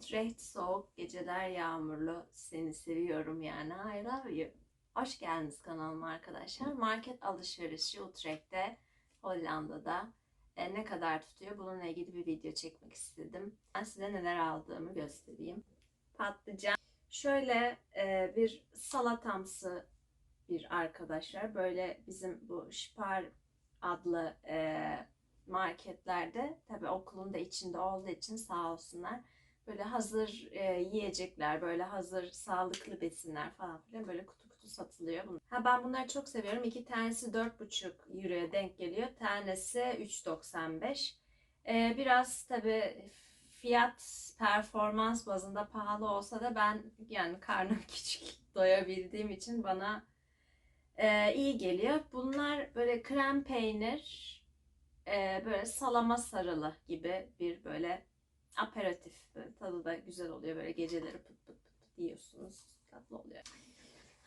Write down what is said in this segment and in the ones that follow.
Utrecht soğuk, geceler yağmurlu. Seni seviyorum yani. I love you. Hoş geldiniz kanalıma arkadaşlar. Market alışverişi Utrecht'te, Hollanda'da. E, ne kadar tutuyor? Bununla ilgili bir video çekmek istedim. Ben size neler aldığımı göstereyim. Patlıcan. Şöyle e, bir salatamsı bir arkadaşlar. Böyle bizim bu Spar adlı e, marketlerde tabi okulun da içinde olduğu için sağ olsunlar böyle hazır e, yiyecekler, böyle hazır sağlıklı besinler falan filan böyle kutu kutu satılıyor. Ha ben bunları çok seviyorum. İki tanesi 4,5 euroya denk geliyor. Tanesi 3,95. E, biraz tabi fiyat performans bazında pahalı olsa da ben yani karnım küçük doyabildiğim için bana e, iyi geliyor. Bunlar böyle krem peynir, e, böyle salama sarılı gibi bir böyle aperatif. Tadı da güzel oluyor. Böyle geceleri pıt pıt pıt, yiyorsunuz. Tatlı oluyor.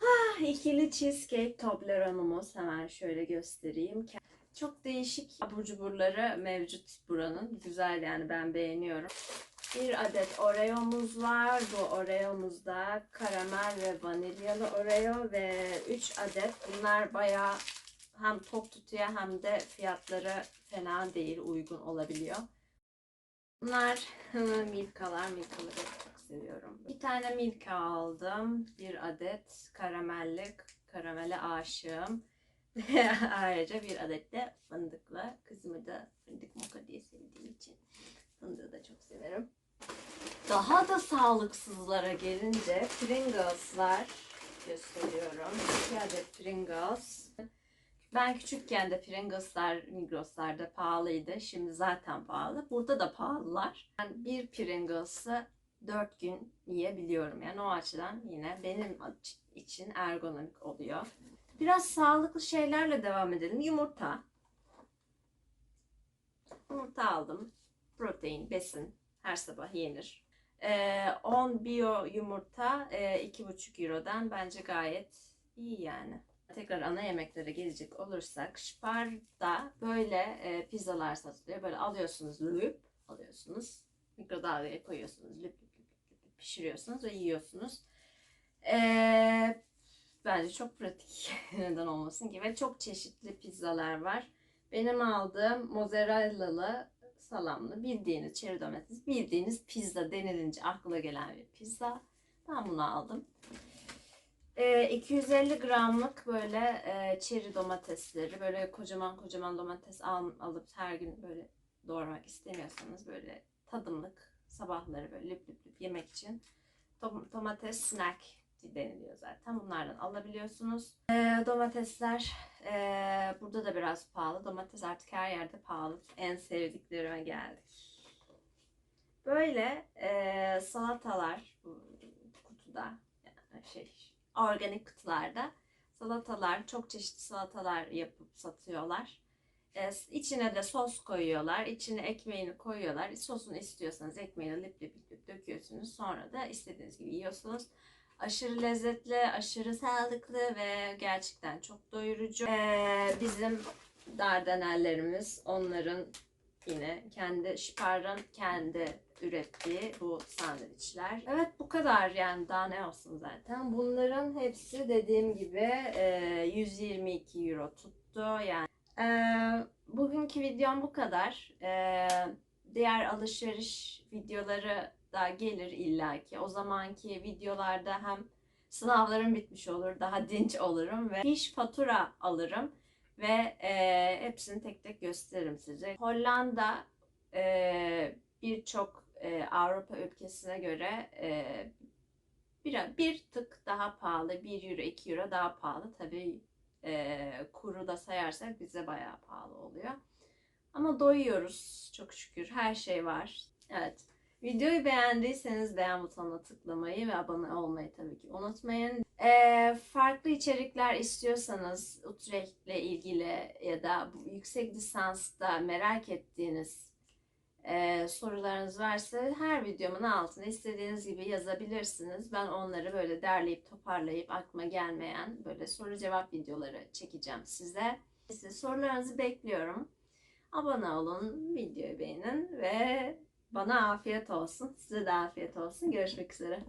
Ah, ikili cheesecake Toblerone'umuz. Hemen şöyle göstereyim. Çok değişik abur cuburları mevcut buranın. Güzel yani ben beğeniyorum. Bir adet Oreo'muz var. Bu Oreo'muzda karamel ve vanilyalı Oreo ve 3 adet. Bunlar bayağı hem tok tutuyor hem de fiyatları fena değil, uygun olabiliyor. Bunlar Milka'lar. Milka'ları çok seviyorum. Bir tane Milka aldım. Bir adet karamelli. Karamele aşığım. Ayrıca bir adet de fındıklı. Kızımı da fındık moka diye sevdiğim için fındığı da çok severim. Daha da sağlıksızlara gelince Pringles'lar gösteriyorum. İki adet Pringles. Ben küçükken de Pringles'lar Migros'larda pahalıydı. Şimdi zaten pahalı. Burada da pahalılar. Ben bir Pringles'ı 4 gün yiyebiliyorum. Yani o açıdan yine benim için ergonomik oluyor. Biraz sağlıklı şeylerle devam edelim. Yumurta. Yumurta aldım. Protein, besin. Her sabah yenir. Ee, 10 bio yumurta e, 2,5 Euro'dan bence gayet iyi yani tekrar ana yemeklere gelecek olursak Spar'da böyle e, pizzalar satılıyor. Böyle alıyorsunuz lüp alıyorsunuz. Mikrodalgaya koyuyorsunuz. Lüp lüp lüp, lüp pişiriyorsunuz ve yiyorsunuz. E, bence çok pratik. Neden olmasın ki. Ve çok çeşitli pizzalar var. Benim aldığım mozzarella'lı salamlı bildiğiniz çeri domates bildiğiniz pizza denilince akla gelen bir pizza. Ben bunu aldım. E, 250 gramlık böyle e, çeri domatesleri böyle kocaman kocaman domates al, alıp her gün böyle doğramak istemiyorsanız böyle tadımlık sabahları böyle lüp lüp lüp yemek için domates snack deniliyor zaten. Bunlardan alabiliyorsunuz. E, domatesler e, burada da biraz pahalı. Domates artık her yerde pahalı. En sevdiklerime geldik. Böyle e, salatalar kutuda yani şey organik kutularda salatalar, çok çeşitli salatalar yapıp satıyorlar. Ee, içine de sos koyuyorlar. İçine ekmeğini koyuyorlar. Sosunu istiyorsanız ekmeğini lip lip lip döküyorsunuz. Sonra da istediğiniz gibi yiyorsunuz. Aşırı lezzetli, aşırı sağlıklı ve gerçekten çok doyurucu. Ee, bizim dardanellerimiz onların yine kendi Spar'ın kendi ürettiği bu sandviçler. Evet bu kadar yani daha ne olsun zaten. Bunların hepsi dediğim gibi e, 122 euro tuttu. Yani e, bugünkü videom bu kadar. E, diğer alışveriş videoları da gelir illaki. O zamanki videolarda hem sınavlarım bitmiş olur, daha dinç olurum ve iş fatura alırım ve e, hepsini tek tek gösteririm size. Hollanda e, birçok e, Avrupa ülkesine göre e, bir, bir tık daha pahalı. 1 euro 2 euro daha pahalı. Tabii e, kuru da sayarsak bize bayağı pahalı oluyor. Ama doyuyoruz çok şükür. Her şey var. Evet. Videoyu beğendiyseniz beğen butonuna tıklamayı ve abone olmayı tabii ki unutmayın. Ee, farklı içerikler istiyorsanız Utrecht ile ilgili ya da yüksek lisansta merak ettiğiniz e, sorularınız varsa her videomun altına istediğiniz gibi yazabilirsiniz. Ben onları böyle derleyip toparlayıp aklıma gelmeyen böyle soru cevap videoları çekeceğim size. Size sorularınızı bekliyorum. Abone olun, videoyu beğenin ve Bana afiyet olsun. Size de afiyet olsun. Görüşmek üzere.